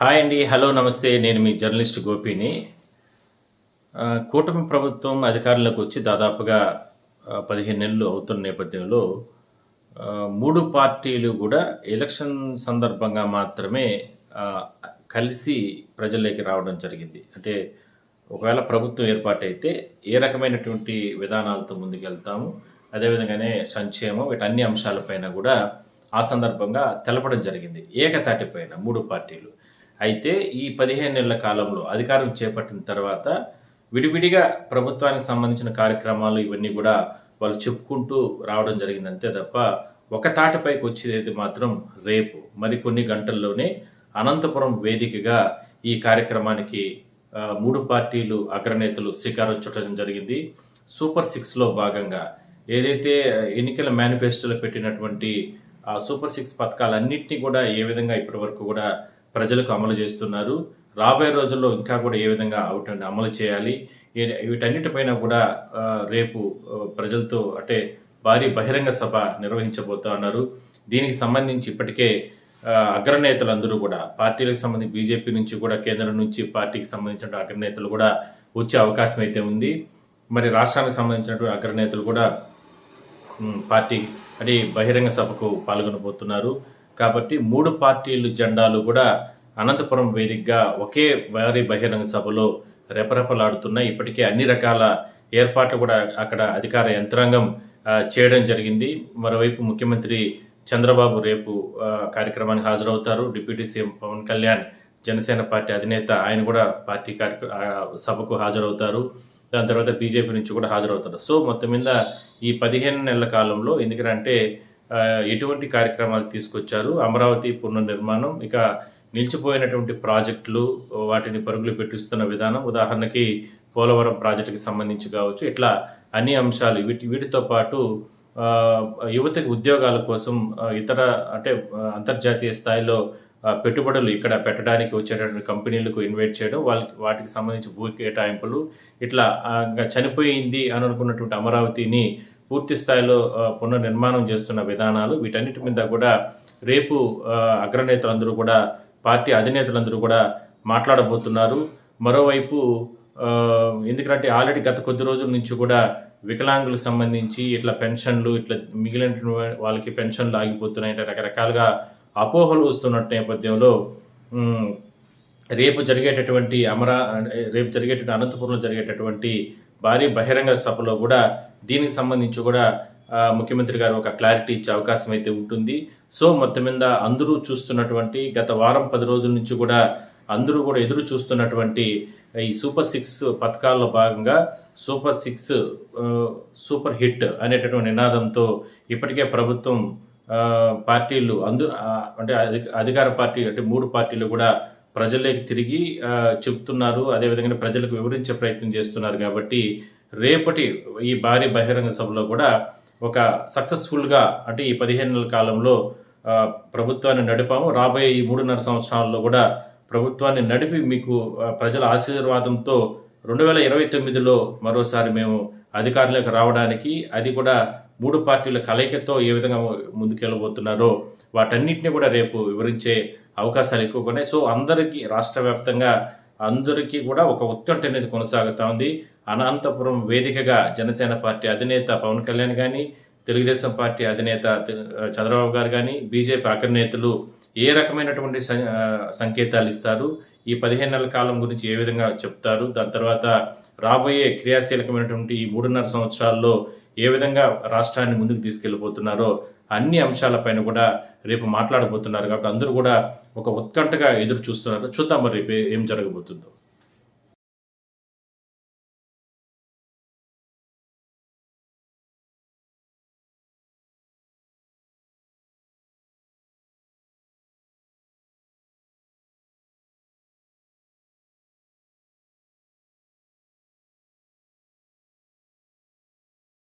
Hi అండి hello నమస్తే. నేను మీ జర్నలిస్ట్ గోపిని. కూటమి ప్రభుత్వం అధికారంలోకి వచ్చి దాదాపుగా పదిహేను నెలలు అవుతున్న నేపథ్యంలో మూడు పార్టీలు కూడా ఎలక్షన్ సందర్భంగా మాత్రమే కలిసి ప్రజల్లోకి రావడం జరిగింది. అంటే ఒకవేళ ప్రభుత్వం ఏర్పాటైతే ఏ రకమైనటువంటి విధానాలతో ముందుకెళ్తాము అదేవిధంగానే సంక్షేమం వీటన్ని అంశాలపైన కూడా ఆ సందర్భంగా తెలపడం జరిగింది. ఏకతాటిపైన మూడు పార్టీలు. అయితే ఈ పదిహేను నెలల కాలంలో అధికారం చేపట్టిన తర్వాత విడివిడిగా ప్రభుత్వానికి సంబంధించిన కార్యక్రమాలు ఇవన్నీ కూడా వాళ్ళు చెప్పుకుంటూ రావడం జరిగింది అంతే తప్ప ఒక తాటపైకి వచ్చేది మాత్రం రేపు మరికొన్ని గంటల్లోనే అనంతపురం వేదికగా ఈ కార్యక్రమానికి మూడు పార్టీలు అగ్రనేతలు శ్రీకారం చుట్టడం జరిగింది. సూపర్ సిక్స్లో భాగంగా ఏదైతే ఎన్నికల మేనిఫెస్టోలో పెట్టినటువంటి ఆ సూపర్ సిక్స్ పథకాలన్నింటినీ కూడా ఏ విధంగా ఇప్పటి వరకు కూడా ప్రజలకు అమలు చేస్తున్నారు. రాబోయే రోజుల్లో ఇంకా కూడా ఏ విధంగా వాటిని అమలు చేయాలి? వీటన్నిటిపైన కూడా రేపు ప్రజలతో అంటే భారీ బహిరంగ సభ నిర్వహించబోతా ఉన్నారు. దీనికి సంబంధించి ఇప్పటికే ఆ, అగ్రనేతలందరూ కూడా పార్టీలకు సంబంధించి బీజేపీ నుంచి కూడా కేంద్రం నుంచి పార్టీకి సంబంధించిన అగ్రనేతలు కూడా వచ్చే అవకాశం అయితే ఉంది. మరి రాష్ట్రానికి సంబంధించినటువంటి అగ్రనేతలు కూడా పార్టీ అంటే బహిరంగ సభకు పాల్గొనబోతున్నారు. కాబట్టి మూడు పార్టీలు జెండాలు కూడా అనంతపురం వేదికగా ఒకే వారి బహిరంగ సభలో రెపరెపలాడుతున్నాయి. ఇప్పటికే అన్ని రకాల ఏర్పాట్లు కూడా అక్కడ అధికార యంత్రాంగం చేయడం జరిగింది. మరోవైపు ముఖ్యమంత్రి చంద్రబాబు రేపు కార్యక్రమానికి హాజరవుతారు. Deputy CM Pawan Kalyan Janasena party అధినేత ఆయన కూడా పార్టీ కార్యక్ర సభకు హాజరవుతారు. దాని తర్వాత బీజేపీ నుంచి కూడా హాజరవుతారు. సో మొత్తం మీద ఈ పదిహేను నెలల కాలంలో ఎందుకంటే ఎటువంటి కార్యక్రమాలు తీసుకొచ్చారు? అమరావతి పునర్నిర్మాణం ఇక నిలిచిపోయినటువంటి ప్రాజెక్టులు వాటిని పరుగులు పెట్టిస్తున్న విధానం ఉదాహరణకి పోలవరం ప్రాజెక్టుకి సంబంధించి కావచ్చు ఇట్లా అన్ని అంశాలు వీటి వీటితో పాటు యువతకి ఉద్యోగాల కోసం ఇతర అంటే అంతర్జాతీయ స్థాయిలో పెట్టుబడులు ఇక్కడ పెట్టడానికి వచ్చేటటువంటి కంపెనీలకు ఇన్వైట్ చేయడం వాళ్ళకి వాటికి సంబంధించి భూ కేటాయింపులు ఇట్లా చనిపోయింది అని అనుకున్నటువంటి అమరావతిని పూర్తి స్థాయిలో పునర్నిర్మాణం చేస్తున్న విధానాలు వీటన్నిటి మీద కూడా రేపు అగ్రనేతలందరూ కూడా పార్టీ అధినేతలందరూ కూడా మాట్లాడబోతున్నారు. మరోవైపు ఎందుకంటే ఆల్రెడీ గత కొద్ది రోజుల నుంచి కూడా వికలాంగులకు సంబంధించి ఇట్లా పెన్షన్లు ఇట్లా మిగిలిన వాళ్ళకి పెన్షన్లు ఆగిపోతున్నాయి రకరకాలుగా అపోహలు వస్తున్న నేపథ్యంలో రేపు జరిగేటటువంటి అమరా రేపు జరిగేటటువంటి అనంతపురంలో జరిగేటటువంటి భారీ బహిరంగ సభలో కూడా దీనికి సంబంధించి కూడా ముఖ్యమంత్రి గారు ఒక క్లారిటీ ఇచ్చే అవకాశం అయితే ఉంటుంది. సో మొత్తం మీద అందరూ చూస్తున్నటువంటి గత వారం పది రోజుల నుంచి కూడా అందరూ కూడా ఎదురు చూస్తున్నటువంటి ఈ సూపర్ సిక్స్ పథకాల్లో భాగంగా సూపర్ సిక్స్ సూపర్ హిట్ అనేటటువంటి నినాదంతో ఇప్పటికే ప్రభుత్వం పార్టీలు అందు అంటే అధికార పార్టీ అంటే మూడు పార్టీలు కూడా ప్రజల్లోకి తిరిగి చెప్తున్నారు. అదేవిధంగా ప్రజలకు వివరించే ప్రయత్నం చేస్తున్నారు కాబట్టి రేపటి ఈ భారీ బహిరంగ సభలో కూడా ఒక సక్సెస్ఫుల్గా అంటే ఈ పదిహేను నెలల కాలంలో ప్రభుత్వాన్ని నడిపాము. రాబోయే ఈ మూడున్నర సంవత్సరాల్లో కూడా ప్రభుత్వాన్ని నడిపి మీకు ప్రజల ఆశీర్వాదంతో రెండు వేల ఇరవై తొమ్మిదిలో మరోసారి మేము అధికారంలోకి రావడానికి అది కూడా మూడు పార్టీల కలయికతో ఏ విధంగా ముందుకెళ్ళబోతున్నారో వాటన్నిటిని కూడా రేపు వివరించే అవకాశాలు ఎక్కువగా ఉన్నాయి. సో అందరికీ రాష్ట్ర వ్యాప్తంగా అందరికీ కూడా ఒక ఉత్కంఠ అనేది కొనసాగుతూ ఉంది. అనంతపురం వేదికగా జనసేన పార్టీ అధినేత పవన్ కళ్యాణ్ కానీ తెలుగుదేశం పార్టీ అధినేత చంద్రబాబు గారు కానీ బీజేపీ అగ్రనేతలు ఏ రకమైనటువంటి సం- సంకేతాలు ఇస్తారు? ఈ పదిహేను నెలల కాలం గురించి ఏ విధంగా చెప్తారు? దాని తర్వాత రాబోయే క్రియాశీలకమైనటువంటి ఈ మూడున్నర సంవత్సరాల్లో ఏ విధంగా రాష్ట్రాన్ని ముందుకు తీసుకెళ్ళిపోతున్నారో అన్ని అంశాలపైన కూడా రేపు మాట్లాడబోతున్నారు. కాబట్టి అందరూ కూడా ఒక ఉత్కంఠగా ఎదురు చూస్తున్నారు. చూద్దాం మరి రేపు ఏం జరగబోతుందో.